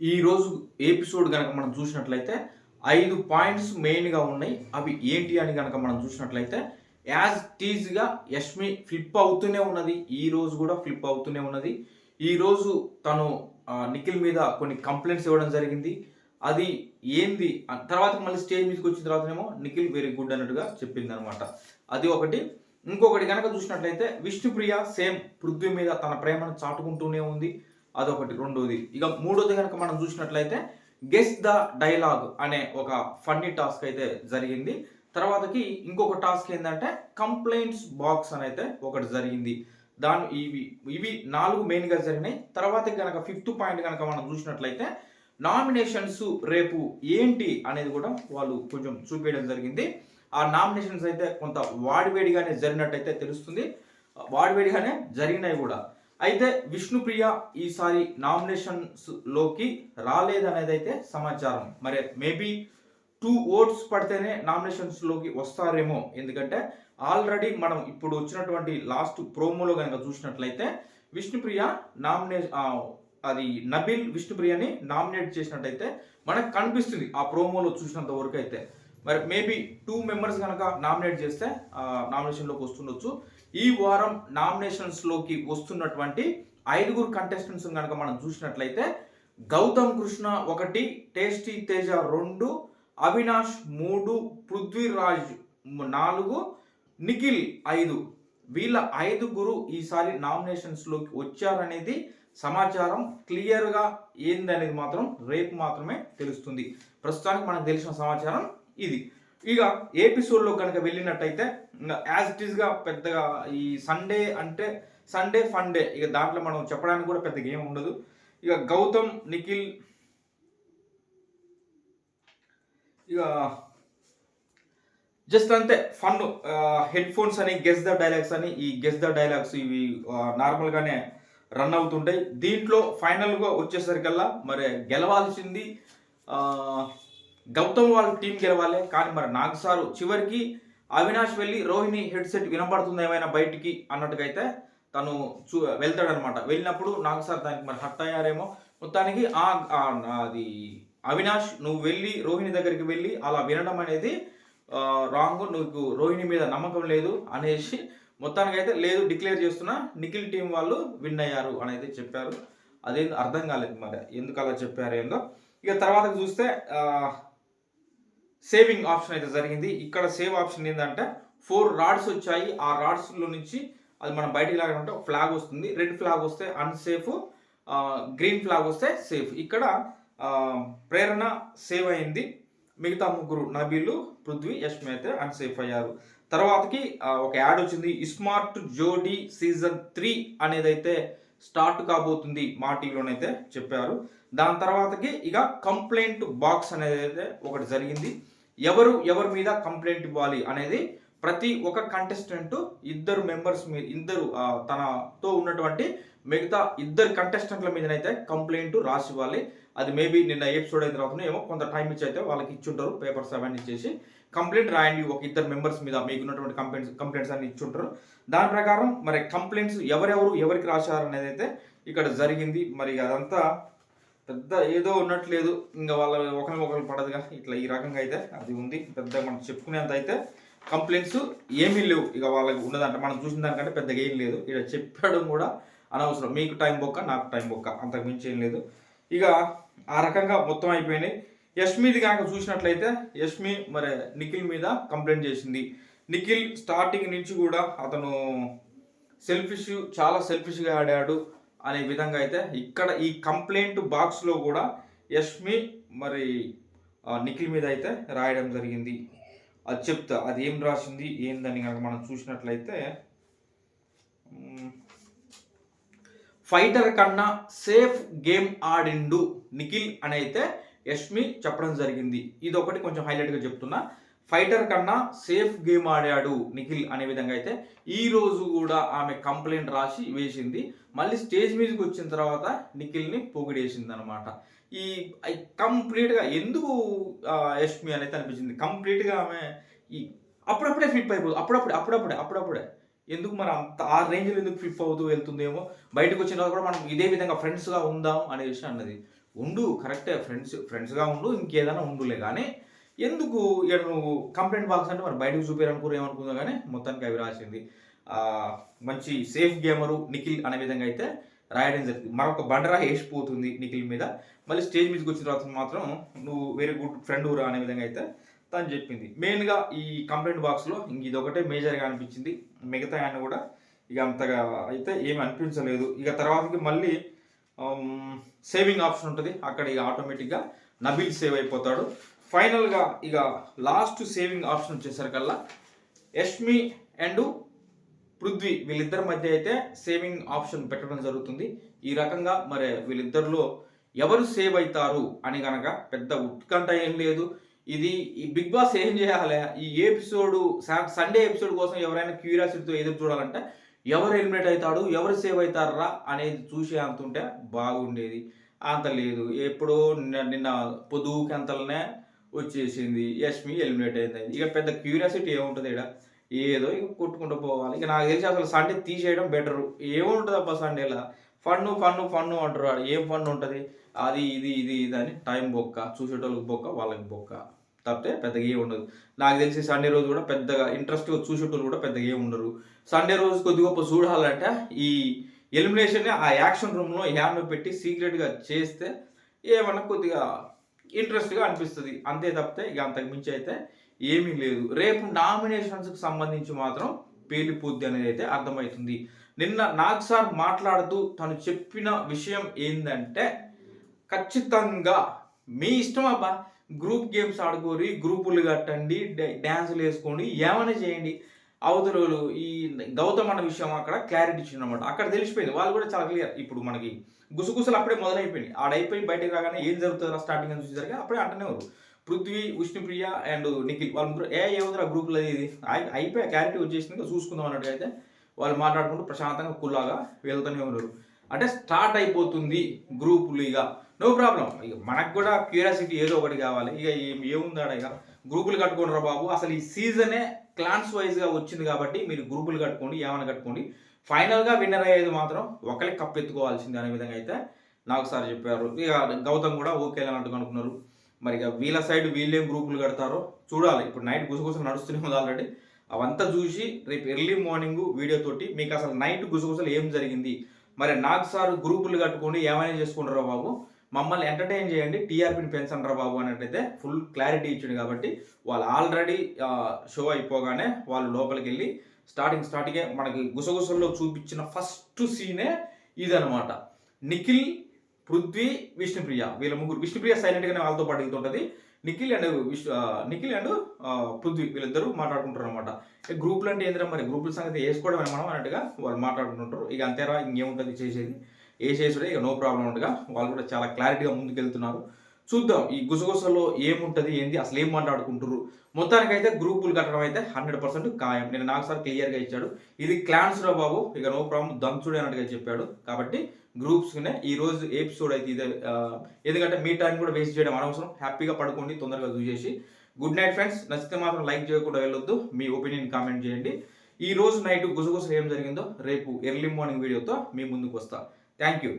ఈ రోజు ఎపిసోడ్ కనుక మనం చూసినట్లయితే ఐదు పాయింట్స్ మెయిన్గా ఉన్నాయి. అవి ఏంటి అని కనుక మనం చూసినట్లయితే యాజ్ టీజ్గా యష్మి ఫ్లిప్ అవుతూనే ఉన్నది. ఈ రోజు కూడా ఫ్లిప్ అవుతూనే ఉన్నది. ఈ రోజు తను నిఖిల్ మీద కొన్ని కంప్లైంట్స్ ఇవ్వడం జరిగింది. అది ఏంది? తర్వాత మళ్ళీ స్టేజ్ మీదకి వచ్చిన తర్వాతనేమో నిఖిల్ వెరీ గుడ్ అన్నట్టుగా చెప్పింది అనమాట అది ఒకటి. ఇంకొకటి కనుక చూసినట్లయితే విష్ణుప్రియ సేమ్ పృథ్వీ మీద తన ప్రేమను చాటుకుంటూనే ఉంది. అదొకటి. రెండోది ఇక మూడోది కనుక మనం చూసినట్లయితే గెస్ ద డైలాగ్ అనే ఒక ఫన్నీ టాస్క్ అయితే జరిగింది. తర్వాతకి ఇంకొక టాస్క్ ఏంటంటే కంప్లైంట్స్ బాక్స్ అని అయితే ఒకటి జరిగింది. దాని ఇవి ఇవి నాలుగు మెయిన్గా జరిగినాయి. తర్వాత కనుక ఫిఫ్త్ పాయింట్ కనుక మనం చూసినట్లయితే నామినేషన్స్ రేపు ఏంటి అనేది కూడా వాళ్ళు కొంచెం చూపించడం జరిగింది. ఆ నామినేషన్స్ అయితే కొంత వాడివేడిగానే జరిగినట్టయితే తెలుస్తుంది. వాడివేడిగానే జరిగినాయి కూడా. అయితే విష్ణుప్రియ ఈసారి నామినేషన్స్లోకి రాలేదనేది అయితే సమాచారం. మరి మేబీ టూ ఓట్స్ పడితేనే నామినేషన్స్లోకి వస్తారేమో. ఎందుకంటే ఆల్రెడీ మనం ఇప్పుడు వచ్చినటువంటి లాస్ట్ ప్రోమోలో కనుక చూసినట్లయితే విష్ణుప్రియ నామినే అది నబిల్ విష్ణుప్రియని నామినేట్ చేసినట్టయితే మనకు కనిపిస్తుంది ఆ ప్రోమోలో చూసినంత వరకు అయితే. మరి మేబీ టూ మెంబర్స్ కనుక నామినేట్ చేస్తే నామినేషన్లోకి వస్తుండొచ్చు. ఈ వారం నామినేషన్స్లోకి వస్తున్నటువంటి ఐదుగురు కంటెస్టెంట్స్ కనుక మనం చూసినట్లయితే గౌతమ్ కృష్ణ ఒకటి టేస్టీ తేజ రెండు అవినాష్ మూడు పృథ్వీరాజ్ నాలుగు నిఖిల్ ఐదు. వీళ్ళ ఐదుగురు ఈసారి నామినేషన్స్లోకి వచ్చారనేది సమాచారం క్లియర్గా ఏందనేది మాత్రం రేపు మాత్రమే తెలుస్తుంది. ప్రస్తుతానికి మనకు తెలిసిన సమాచారం ఇది. ఇక ఎపిసోడ్లో కనుక వెళ్ళినట్టయితే యాజ్ ఇట్ ఈస్గా పెద్దగా ఈ సండే అంటే సండే ఫండే ఇక దాంట్లో మనం చెప్పడానికి కూడా పెద్దగా ఏం ఉండదు. ఇక గౌతమ్ నిఖిల్ ఇక జస్ట్ అంతే ఫన్ హెడ్ ఫోన్స్ అని గెస్ ద డైలాగ్స్ అని ఈ గెస్ ద డైలాగ్స్ ఇవి నార్మల్గానే రన్ అవుతుంటాయి. దీంట్లో ఫైనల్గా వచ్చేసరికల్లా మరి గెలవాల్సింది గౌతమ్ వాళ్ళ టీం గెలవాలి. కానీ మరి నాగ్ సారు చివరికి అవినాష్ వెళ్ళి రోహిణి హెడ్సెట్ వినపడుతుంది ఏమైనా బయటికి అన్నట్టుగా అయితే తను చూ వెళ్తాడనమాట వెళ్ళినప్పుడు నాగ్ సార్ దానికి మరి హట్ అయ్యారేమో. మొత్తానికి ఆ అది అవినాష్ నువ్వు వెళ్ళి రోహిణి దగ్గరికి వెళ్ళి అలా వినడం అనేది రాంగ్ నువ్వు రోహిణి మీద నమ్మకం లేదు అనేసి మొత్తానికి అయితే లేదు డిక్లేర్ చేస్తున్నా నిఖిల్ టీం వాళ్ళు విన్ అయ్యారు అనేది చెప్పారు. అదేం అర్థం కాలేదు మరి. ఎందుకు అలా చెప్పారు ఏందో. ఇక తర్వాత చూస్తే సేవింగ్ ఆప్షన్ అయితే జరిగింది. ఇక్కడ సేవ్ ఆప్షన్ ఏంటంటే ఫోర్ రాడ్స్ వచ్చాయి. ఆ రాడ్స్లో నుంచి అది మనం బయటికి లాగాలంటే ఒక ఫ్లాగ్ వస్తుంది. రెడ్ ఫ్లాగ్ వస్తే అన్సేఫ్ గ్రీన్ ఫ్లాగ్ వస్తే సేఫ్ ఇక్కడ ప్రేరణ సేవ్ అయింది. మిగతా ముగ్గురు నబీలు పృథ్వీ యష్మి అయితే అన్సేఫ్ అయ్యారు. తర్వాతకి ఒక యాడ్ వచ్చింది. స్మార్ట్ జోడీ సీజన్ త్రీ అనేది అయితే స్టార్ట్ కాబోతుంది. మా టీవీలోనైతే చెప్పారు. దాని తర్వాతకి ఇక కంప్లైంట్ బాక్స్ అనేది అయితే ఒకటి జరిగింది. ఎవరు ఎవరి మీద కంప్లైంట్ ఇవ్వాలి అనేది ప్రతి ఒక్క కంటెస్టెంట్ ఇద్దరు మెంబర్స్ మీద ఇద్దరు తనతో ఉన్నటువంటి మిగతా ఇద్దరు కంటెస్టెంట్ల మీదనైతే కంప్లైంట్ రాసి ఇవ్వాలి. అది మేబీ నిన్న ఎపిసోడ్ అయిన తర్వాత ఏమో కొంత టైం ఇచ్చి అయితే వాళ్ళకి ఇచ్చుంటారు పేపర్స్ అవన్నీ ఇచ్చేసి కంప్లైంట్ రాయండి ఒక ఇద్దరు మెంబర్స్ మీద మీకు ఉన్నటువంటి కంప్లైంట్స్ కంప్లైంట్స్ అన్ని ఇచ్చుంటారు. దాని ప్రకారం మరి కంప్లైంట్స్ ఎవరెవరు ఎవరికి రాశారు అనేది అయితే ఇక్కడ జరిగింది. మరి అదంతా పెద్ద ఏదో ఉన్నట్లేదు. ఇంకా వాళ్ళ ఒకరి ఒకరు పడదుగా. ఇట్లా ఈ రకంగా అయితే అది ఉంది. పెద్ద మనం చెప్పుకునేంత అయితే కంప్లైంట్స్ ఏమీ లేవు. ఇక వాళ్ళకి ఉన్నదంటే. మనం చూసిన దానికంటే పెద్దగా ఏం లేదు. ఇక చెప్పడం కూడా అనవసరం. మీకు టైం బొక్క నాకు టైం బొక్క. అంతకు మించి ఏం లేదు. ఇక ఆ రకంగా మొత్తం అయిపోయినాయి. యష్మిది కనుక చూసినట్లయితే యష్మి మరి నిఖిల్ మీద కంప్లైంట్ చేసింది. నిఖిల్ స్టార్టింగ్ నుంచి కూడా అతను సెల్ఫిష్ చాలా సెల్ఫిష్గా ఆడాడు. అనే విధంగా అయితే ఇక్కడ ఈ కంప్లైంట్ బాక్స్లో కూడా యష్మి మరి నిఖిల్ మీద అయితే రాయడం జరిగింది. అది చెప్తా అది ఏం రాసింది ఏందని కనుక మనం చూసినట్లయితే ఫైటర్ కన్నా సేఫ్ గేమ్ ఆడిండు నిఖిల్ అని అయితే యష్మి చెప్పడం జరిగింది. ఇది ఒకటి కొంచెం హైలైట్గా చెప్తున్నా. ఫైటర్ కన్నా సేఫ్ గేమ్ ఆడాడు నిఖిల్ అనే విధంగా అయితే ఈ రోజు కూడా ఆమె కంప్లైంట్ రాసి వేసింది. మళ్ళీ స్టేజ్ మీదకి వచ్చిన తర్వాత నిఖిల్ని పొగిడేసింది అనమాట ఈ కంప్లీట్గా ఎందుకు యష్మి అనేది అనిపించింది? కంప్లీట్గా ఆమె ఈ అప్పుడప్పుడే ఫ్లిప్ అయిపోతుంది అప్పుడప్పుడే అప్పుడప్పుడే అప్పుడప్పుడే. ఎందుకు మరి అంత ఆ రేంజ్లో ఎందుకు ఫ్లిప్ అవుతూ వెళ్తుందేమో? బయటకు వచ్చిన తర్వాత కూడా మనం ఇదే విధంగా ఫ్రెండ్స్గా ఉందాం అనేసి అన్నది. ఉండు కరెక్టే ఫ్రెండ్స్ ఫ్రెండ్స్గా ఉండు ఇంకేదైనా ఉండులే. కానీ ఎందుకు ఇక్కడ నువ్వు కంప్లైంట్ బాక్స్ అంటే మరి బయటకు చూపించాలనుకుని ఏమనుకుందా కానీ మొత్తానికి అవి రాసింది. మంచి సేఫ్ గేమరు నిఖిల్ అనే విధంగా అయితే రాయడం జరిగింది. మరొక బండరా వేసిపోతుంది నిఖిల్ మీద. మళ్ళీ స్టేజ్ మీదకి వచ్చిన తర్వాత మాత్రం నువ్వు వెరీ గుడ్ ఫ్రెండ్ ఊరా అనే విధంగా అయితే తను చెప్పింది. మెయిన్గా ఈ కంప్లైంట్ బాక్స్లో ఇంక ఇదొకటే మేజర్గా అనిపించింది. మిగతా ఆయన కూడా ఇక అంతగా అయితే ఏమి అనిపించలేదు. ఇక తర్వాతకి మళ్ళీ సేవింగ్ ఆప్షన్ ఉంటుంది. అక్కడ ఇక ఆటోమేటిక్గా నబిల్ సేవ్ అయిపోతాడు. ఫైనల్గా ఇక లాస్ట్ సేవింగ్ ఆప్షన్ వచ్చేసరికల్లా యష్మి అండ్ పృథ్వీ వీళ్ళిద్దరి మధ్య అయితే సేవింగ్ ఆప్షన్ పెట్టడం జరుగుతుంది. ఈ రకంగా మరి వీళ్ళిద్దరిలో ఎవరు సేవ్ అవుతారు అని కనుక పెద్ద ఉత్కంఠ ఏం లేదు. ఇది ఈ బిగ్ బాస్ ఏం చేయాలి? ఈ ఎపిసోడ్ సండే ఎపిసోడ్ కోసం ఎవరైనా క్యూరియాసిటీతో ఎదురు చూడాలంటే ఎవరు ఎలిమినేట్ అవుతాడు ఎవరు సేవ్ అవుతారా? అనేది చూసే అంత ఉంటే బాగుండేది. అంత లేదు. ఎప్పుడో నిన్న నిన్న పొదువుకి అంతలనే వచ్చేసింది. యష్మి ఎలిమినేట్ అయింది. ఇక పెద్ద క్యూరియాసిటీ ఏముంటుంది ఇక్కడ ఏదో ఇక కొట్టుకుంటూ పోవాలి. ఇక నాకు తెలిసి అసలు సండే తీసేయడం బెటరు ఏముంటుంది అబ్బా సండేలా ఫన్ను ఫన్ను ఫన్ను అంటారు ఆడ. ఏం ఫన్ ఉంటుంది? అది ఇది ఇది ఇది అని టైం బొక్క. చూసేటోళ్ళకి బొక్క వాళ్ళకి బొక్క. తప్పితే పెద్దగా ఏమి ఉండదు. నాకు తెలిసి సండే రోజు కూడా పెద్దగా ఇంట్రెస్ట్గా చూసేటోళ్ళు కూడా పెద్దగా ఏమి ఉండరు. సండే రోజు కొద్ది గొప్ప చూడాలంటే ఈ ఎలిమినేషన్ ఆ యాక్షన్ రూమ్లో హ్యాండ్ పెట్టి సీక్రెట్గా చేస్తే ఏమన్నా కొద్దిగా ఇంట్రెస్ట్గా అనిపిస్తుంది. అంతే తప్పితే ఇక అంతకు మించి అయితే ఏమీ లేదు. రేపు నామినేషన్స్కి సంబంధించి మాత్రం పేలిపోద్ది అనేది అయితే అర్థమవుతుంది. నిన్న నాగ్ సార్ మాట్లాడుతూ తను చెప్పిన విషయం ఏంటంటే ఖచ్చితంగా మీ ఇష్టం అబ్బా. గ్రూప్ గేమ్స్ ఆడుకోరి గ్రూపులు కట్టండి డ్యాన్సులు వేసుకోండి ఏమైనా చేయండి. అవతలు ఈ గౌతమ్ అన్న విషయం అక్కడ క్లారిటీ ఇచ్చిందన్నమాట అక్కడ తెలిసిపోయింది. వాళ్ళు కూడా చాలా క్లియర్ ఇప్పుడు మనకి గుసగుసలు అప్పుడే మొదలైపోయింది ఆడైపోయి బయటకు రాగానే ఏం జరుగుతుందో స్టార్టింగ్ అని చూసేసరికి అప్పుడే అంటనేవారు పృథ్వీ విష్ణుప్రియ అండ్ నిఖిల్ వాళ్ళ ముగ్గురు ఏ ఏముందిరా గ్రూపులో ఇది? అయిపోయి క్లారిటీ వచ్చేసింది. చూసుకుందాం అన్నట్టు అయితే వాళ్ళు మాట్లాడుకుంటూ ప్రశాంతంగా కుల్లాగా వెళ్తూనే ఉన్నారు. అంటే స్టార్ట్ అయిపోతుంది గ్రూపులు ఇక. నో ప్రాబ్లం ఇక మనకు కూడా క్యూరియాసిటీ ఏదో ఒకటి కావాలి. ఇక ఏముందాడ ఏముంది ఇక? గ్రూపులు కట్టుకోండి రా బాబు. అసలు ఈ సీజనే క్లాన్స్ వైజ్గా వచ్చింది కాబట్టి మీరు గ్రూపులు కట్టుకోండి ఏమైనా కట్టుకోండి. ఫైనల్గా విన్నర్ అయ్యేది మాత్రం ఒకరి కప్ ఎత్తుకోవాల్సింది అనే విధంగా అయితే నాకు సార్ చెప్పారు. ఇక గౌతమ్ కూడా ఓకే అన్నట్టు అనుకున్నారు. మరి ఇక వీళ్ళ సైడ్ వీళ్ళేం గ్రూపులు కడతారో చూడాలి. ఇప్పుడు నైట్ గుసగుసలు నడుస్తూనే ఉంది ఆల్రెడీ అవంతా చూసి రేపు ఎర్లీ మార్నింగ్ వీడియోతోటి మీకు అసలు నైట్ గుసగుసలు ఏం జరిగింది? మరి నాకు సార్ గ్రూపులు కట్టుకొని ఏమైనా చేసుకుంటారో బాబు? మమ్మల్ని ఎంటర్టైన్ చేయండి టీఆర్పీని పెంచండి రా బాబు అన్నట్టయితే ఫుల్ క్లారిటీ ఇచ్చాడు కాబట్టి వాళ్ళు ఆల్రెడీ షో అయిపోగానే వాళ్ళు లోపలికి వెళ్ళి స్టార్టింగ్ స్టార్టింగే మనకి గుసగుసల్లో చూపించిన ఫస్ట్ సీనే ఇదనమాట నిఖిల్ పృథ్వీ విష్ణుప్రియ వీళ్ళ ముగ్గురు. విష్ణుప్రియ సైలెంట్గానే వాళ్ళతో పాటు వెళ్తుంటుంది. నిఖిల్ అండ్ విష్ణు నిఖిల్ అండ్ పృథ్వీ వీళ్ళిద్దరూ మాట్లాడుకుంటారు అనమాట గ్రూపులు అంటే ఏంద్రా మరి? గ్రూపుల సంగతి వేసుకోవడమే మనం అన్నట్టుగా వాళ్ళు మాట్లాడుకుంటుంటారు. ఇక అంతేరా ఇంకేముంటుంది చేసేది? ఏ ఇక నో ప్రాబ్లం ఉండగా వాళ్ళు కూడా చాలా క్లారిటీగా ముందుకెళ్తున్నారు. చూద్దాం ఈ గుసగుసలో ఏముంటుంది ఏంది అసలు ఏం మాట్లాడుకుంటారు మొత్తానికైతే గ్రూపులు కట్టడం అయితే హండ్రెడ్ పర్సెంట్ ఖాయం. నేను నాకు సార్ క్లియర్గా ఇచ్చాడు. ఇది క్లాన్స్ రా బాబు ఇక నో ప్రాబ్లం దంచుడే అన్నట్టుగా చెప్పాడు. కాబట్టి గ్రూప్స్నే ఈ రోజు ఎపిసోడ్ అయితే ఇదే ఎందుకంటే మీ టైం కూడా వేస్ట్ చేయడం అనవసరం. హ్యాపీగా పడుకోండి తొందరగా చూసేసి గుడ్ నైట్ ఫ్రెండ్స్ నచ్చితే మాత్రం లైక్ చేయకుండా వెళ్ళొద్దు. మీ ఒపీనియన్ కామెంట్ చేయండి. ఈ రోజు నైట్ గుసగుసలు ఏం జరిగిందో రేపు ఎర్లీ మార్నింగ్ వీడియోతో మీ ముందుకు వస్తా. Thank you.